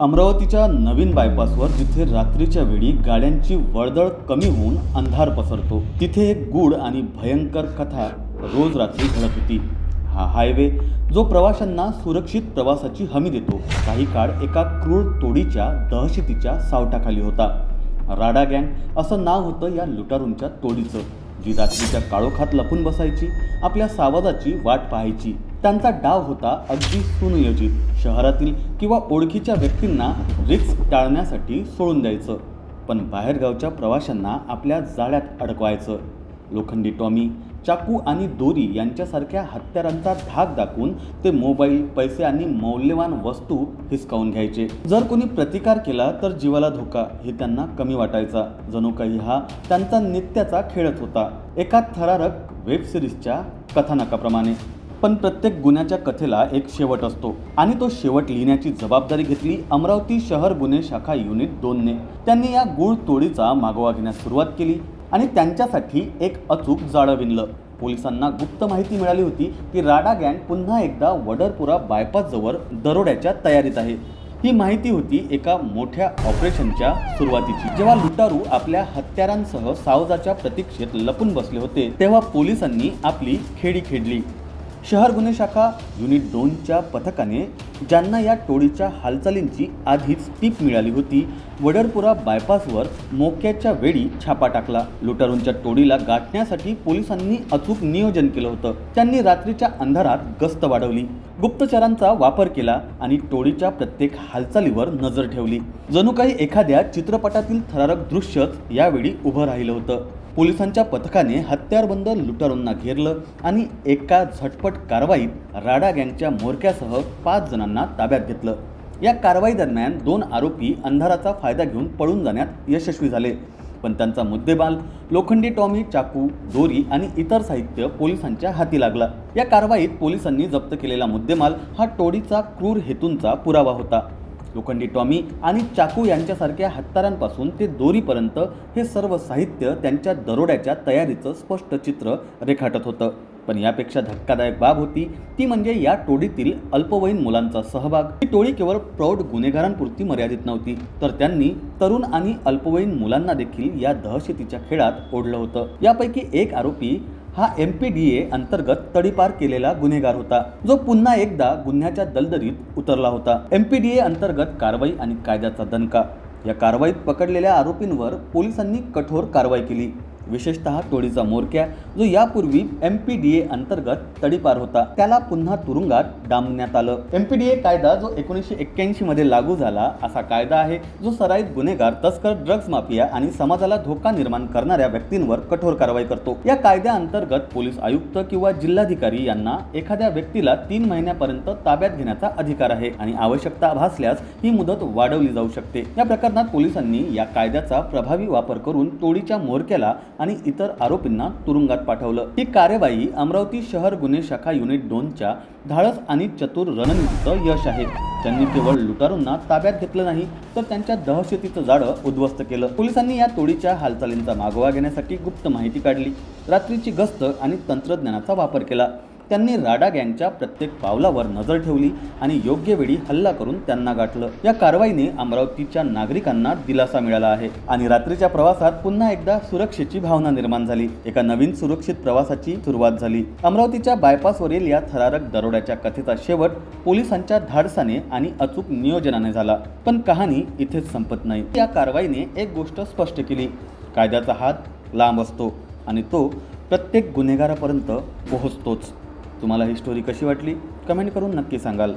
अमरावतीच्या नवीन बायपासवर जिथे रात्रीच्या वेळी गाड्यांची वळदळ कमी होऊन अंधार पसरतो तिथे एक गूढ आणि भयंकर कथा रोज रात्री घडत होती. हा हायवे जो प्रवाशांना सुरक्षित प्रवासाची हमी देतो काही काळ एका क्रूर तोडीच्या दहशतीच्या सावटाखाली होता. राडा गँग असं नाव होतं या लुटारूंच्या तोडीचं. जी रात्रीच्या काळोखात लपून बसायची आपल्या सावाजाची वाट पाहायची. त्यांचा डाव होता अगदी सुनियोजित. शहरातील किंवा ओळखीच्या व्यक्तींना रिस्क टाळण्यासाठी सोडून द्यायचं. पण बाहेरगावच्या प्रवाशांना आपल्या जाळ्यात अडकवायचं. लोखंडी टॉमी चाकू आणि दोरी यांच्यासारख्या हत्यारांचा धाक दाखवून ते मोबाईल पैसे आणि मौल्यवान वस्तू हिसकावून घ्यायचे. जर कोणी प्रतिकार केला तर जीवाला धोका हे त्यांना कमी वाटायचा. जणू काही हा त्यांचा नित्याचा खेळच होता. एका थरारक वेब सिरीजच्या कथानकाप्रमाणे. पण प्रत्येक गुन्ह्याच्या कथेला एक शेवट असतो आणि तो शेवट लिहिण्याची जबाबदारी घेतली अमरावती शहर गुन्हे शाखा युनिट दोनने. त्यांनी या गूळ तोडीचा मागोवा घेण्यास सुरुवात केली. आणि त्यांच्यासाठी एक अचूक जाळं विणलं. पोलिसांना गुप्त माहिती मिळाली होती की राडा गँग पुन्हा एकदा वडरपुरा बायपासजवळ दरोड्याच्या तयारीत आहे. ही माहिती होती एका मोठ्या ऑपरेशनच्या सुरुवातीची. जेव्हा लुटारू आपल्या हत्यारांसह सावजाच्या प्रतीक्षेत लपून बसले होते तेव्हा पोलिसांनी आपली खेडी खेळली. शहर गुन्हे शाखा युनिट दोनच्या पथकाने ज्यांना या टोळीच्या हालचालींची आधीच टीप मिळाली होती वडरपुरा बायपासवर मोक्याच्या वेळी छापा टाकला. लुटारूंच्या टोळीला गाठण्यासाठी पोलिसांनी अचूक नियोजन केलं होतं. त्यांनी रात्रीच्या अंधारात गस्त वाढवली. गुप्तचरांचा वापर केला आणि टोळीच्या प्रत्येक हालचालीवर नजर ठेवली. जणू काही एखाद्या चित्रपटातील थरारक दृश्यच यावेळी उभं राहिलं होतं. पोलिसांच्या पथकाने हत्यारबंद लुटारूंना घेरलं आणि एका झटपट कारवाईत राडा गँगच्या मोरक्यासह पाच जणांना ताब्यात घेतलं. या कारवाई दरम्यान दोन आरोपी अंधाराचा फायदा घेऊन पळून जाण्यात यशस्वी झाले. पण त्यांचा मुद्देबाल लोखंडी टॉमी चाकू दोरी आणि इतर साहित्य पोलिसांच्या हाती लागला. या कारवाईत पोलिसांनी जप्त केलेला मुद्देमाल हा टोळीचा क्रूर हेतूंचा पुरावा होता. लोखंडी टॉमी आणि चाकू यांच्यासारख्या हत्यारांपासून ते दोरीपर्यंत हे सर्व साहित्य त्यांच्या दरोड्याच्या तयारीचं स्पष्ट चित्र रेखाटत होतं. पण यापेक्षा धक्कादायक बाब होती ती म्हणजे या टोळीतील अल्पवयीन मुलांचा सहभाग. ही टोळी केवळ प्रौढ गुन्हेगारांपुरती मर्यादित नव्हती तर त्यांनी तरुण आणि अल्पवयीन मुलांना देखील या दहशतीच्या खेळात ओढलं होतं. यापैकी एक आरोपी हा एम पी डी ए अंतर्गत तडीपार केलेला गुन्हेगार होता. जो पुन्हा एकदा गुन्ह्याच्या दलदलीत उतरला होता. एम पी डी ए अंतर्गत कारवाई आणि कायद्याचा दणका. या कारवाईत पकडलेल्या आरोपींवर पोलिसांनी कठोर कारवाई केली. विशेषतः टोळीचा मोरक्या जो यापूर्वी एम पी डी ए अंतर्गत तडीपार होता त्याला पुन्हा तुरुंगात डांबण्यात आलं. एम पी डी ए कायदा जो एकोणीसशे एक्क्याऐंशी मध्ये लागू झाला असा कायदा आहे जो सराईत गुन्हेगार तस्कर ड्रग्ज माफिया आणि समाजाला धोका निर्माण करणाऱ्या व्यक्तींवर कठोर कारवाई करतो. या कायद्याअंतर्गत पोलीस आयुक्त किंवा जिल्हाधिकारी यांना एखाद्या व्यक्तीला तीन महिन्यापर्यंत ताब्यात घेण्याचा अधिकार आहे आणि आवश्यकता भासल्यास ही मुदत वाढवली जाऊ शकते. या प्रकरणात पोलिसांनी या कायद्याचा प्रभावी वापर करून टोळीच्या मोरक्याला आणि इतर आरोपींना तुरुंगात पाठवलं. ही कार्यवाही अमरावती शहर गुन्हे शाखा युनिट दोनच्या धाडस आणि चतुर रणनीतीचं यश आहे. त्यांनी केवळ लुटारूंना ताब्यात घेतलं नाही तर त्यांच्या दहशतीचं जाळं उद्ध्वस्त केलं. पोलिसांनी या तोडीच्या हालचालींचा मागोवा घेण्यासाठी गुप्त माहिती काढली. रात्रीची गस्त आणि तंत्रज्ञानाचा वापर केला. त्यांनी राडा गँगच्या प्रत्येक पावलावर नजर ठेवली आणि योग्य वेळी हल्ला करून त्यांना गाठलं. या कारवाईने अमरावतीच्या नागरिकांना दिलासा मिळाला आहे आणि रात्रीच्या प्रवासात पुन्हा एकदा सुरक्षेची भावना निर्माण झाली. एका नवीन सुरक्षित प्रवासाची सुरुवात झाली. अमरावतीच्या बायपासवरील या थरारक दरोड्याच्या कथेचा शेवट पोलिसांच्या धाडसाने आणि अचूक नियोजनाने झाला. पण कहाणी इथेच संपत नाही. या कारवाईने एक गोष्ट स्पष्ट केली. कायद्याचा हात लांब असतो आणि तो प्रत्येक गुन्हेगारापर्यंत पोहोचतोच. तुम्हाला ही स्टोरी कशी वाटली? कमेंट करून नक्की सांगाल.